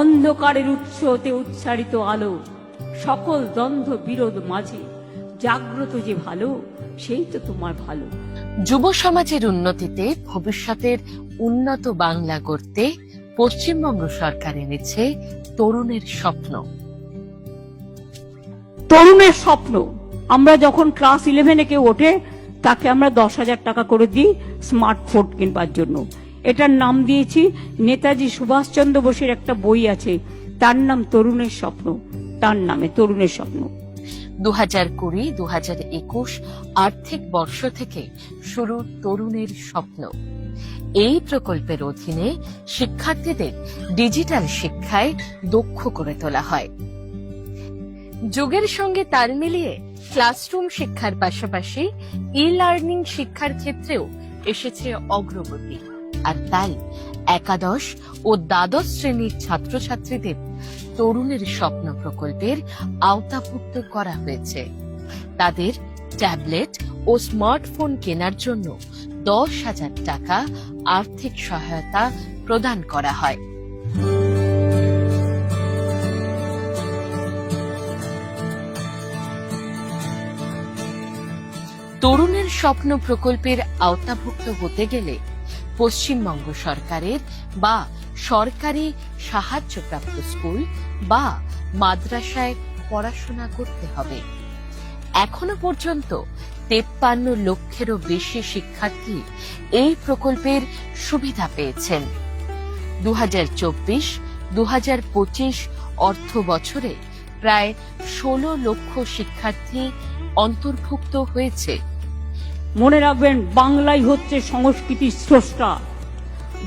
অন্ধকারের উৎস হতে উচ্চারিত আলো সকল দ্বন্দ্ব বিরোধ মাঝে। জাগ্রত যে ভালো সেই তো তোমার ভালো। যুব সমাজের উন্নতিতে ভবিষ্যতের উন্নত বাংলা গড়তে পশ্চিমবঙ্গ সরকার এনেছে তরুণের স্বপ্ন। তরুণের স্বপ্ন আমরা যখন ক্লাস ইলেভেনে কেউ ওঠে তাকে আমরা দশ হাজার টাকা করে দিই স্মার্টফোন কিনবার জন্য। এটার নাম দিয়েছি নেতাজি সুভাষচন্দ্র বোসের একটা বই আছে। তার নাম তরুণের স্বপ্ন। তার নামে তরুণের স্বপ্ন। দু হাজার কুড়ি দু হাজার একুশ আর্থিক বর্ষ থেকে শুরু তরুণের স্বপ্ন। এই প্রকল্পের অধীনে শিক্ষার্থীদের ডিজিটাল শিক্ষায় দক্ষ করে তোলা হয়। যুগের সঙ্গে তাল মিলিয়ে ক্লাসরুম শিক্ষার পাশাপাশি ই লার্নিং শিক্ষার ক্ষেত্রেও এসেছে অগ্রগতি। আর তাই একাদশ ও দ্বাদশ শ্রেণির ছাত্রছাত্রীদের তরুণের স্বপ্ন প্রকল্পের আওতাভুক্ত করা হয়েছে। তাদের ট্যাবলেট ও স্মার্টফোন কেনার জন্য দশ হাজার টাকা আর্থিক সহায়তা প্রদান করা হয়। তরুণের স্বপ্ন প্রকল্পের আওতাভুক্ত হতে গেলে পশ্চিমবঙ্গ সরকারের বা সরকারি সাহায্যপ্রাপ্ত স্কুল বা মাদ্রাসায় পড়াশোনা করতে হবে। এখনও পর্যন্ত তেপ্পান্ন লক্ষেরও বেশি শিক্ষার্থী এই প্রকল্পের সুবিধা পেয়েছেন। দু হাজার চব্বিশ দু হাজার পঁচিশ অর্থ বছরে প্রায় ষোলো লক্ষ শিক্ষার্থী অন্তর্ভুক্ত হয়েছে। মনে রাখবেন, বাংলাই হচ্ছে সংস্কৃতির স্রষ্টা।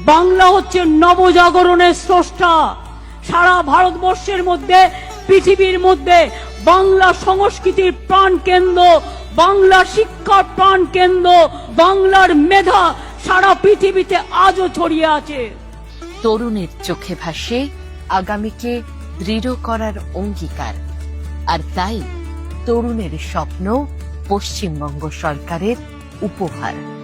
বাংলা হচ্ছে নবজাগরণের স্রষ্টা। সারা ভারতবর্ষের মধ্যে, পৃথিবীর মধ্যে বাংলা সংস্কৃতির প্রাণ কেন্দ্র, বাংলা শিক্ষার প্রাণ কেন্দ্র, বাংলার মেধা সারা পৃথিবীতে আজও ছড়িয়ে আছে। তরুণের চোখে ভাসে আগামীকে দৃঢ় করার অঙ্গীকার। আর তাই তরুণের স্বপ্ন পশ্চিমবঙ্গ সরকারের 无不狠